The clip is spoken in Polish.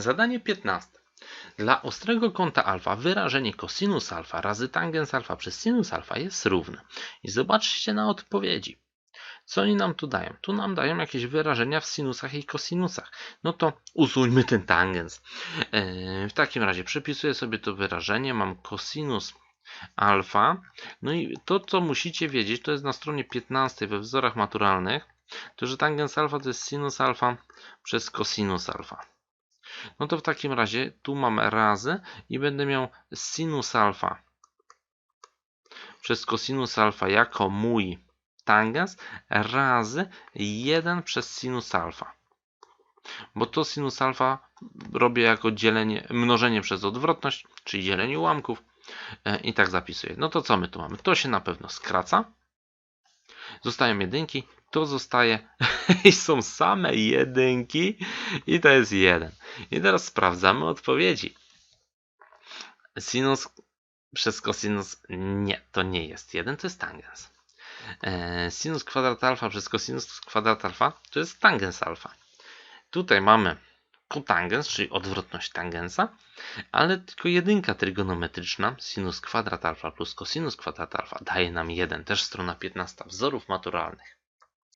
Zadanie 15. Dla ostrego kąta alfa wyrażenie cosinus alfa razy tangens alfa przez sinus alfa jest równe. I zobaczcie na odpowiedzi. Co oni nam tu dają? Tu nam dają jakieś wyrażenia w sinusach i kosinusach. No to usuńmy ten tangens. Yy, w takim razie przepisuję sobie to wyrażenie. Mam cosinus alfa. No i to, co musicie wiedzieć, to jest na stronie 15 we wzorach maturalnych, to że tangens alfa to jest sinus alfa przez cosinus alfa. No to w takim razie tu mam razy i będę miał sinus alfa przez cosinus alfa jako mój tangens razy 1 przez sinus alfa. Bo to sinus alfa robię jako dzielenie, mnożenie przez odwrotność, czyli dzielenie ułamków e, i tak zapisuję. No to co my tu mamy? To się na pewno skraca. Zostają jedynki, to zostaje i są same jedynki i to jest 1. I teraz sprawdzamy odpowiedzi. Sinus przez cosinus nie, to nie jest 1, to jest tangens. E, Sinus kwadrat alfa przez cosinus kwadrat alfa to jest tangens alfa. Tutaj mamy kotangens, czyli odwrotność tangensa, ale tylko jedynka trygonometryczna, sinus kwadrat alfa plus cosinus kwadrat alfa daje nam 1, też strona 15 wzorów maturalnych.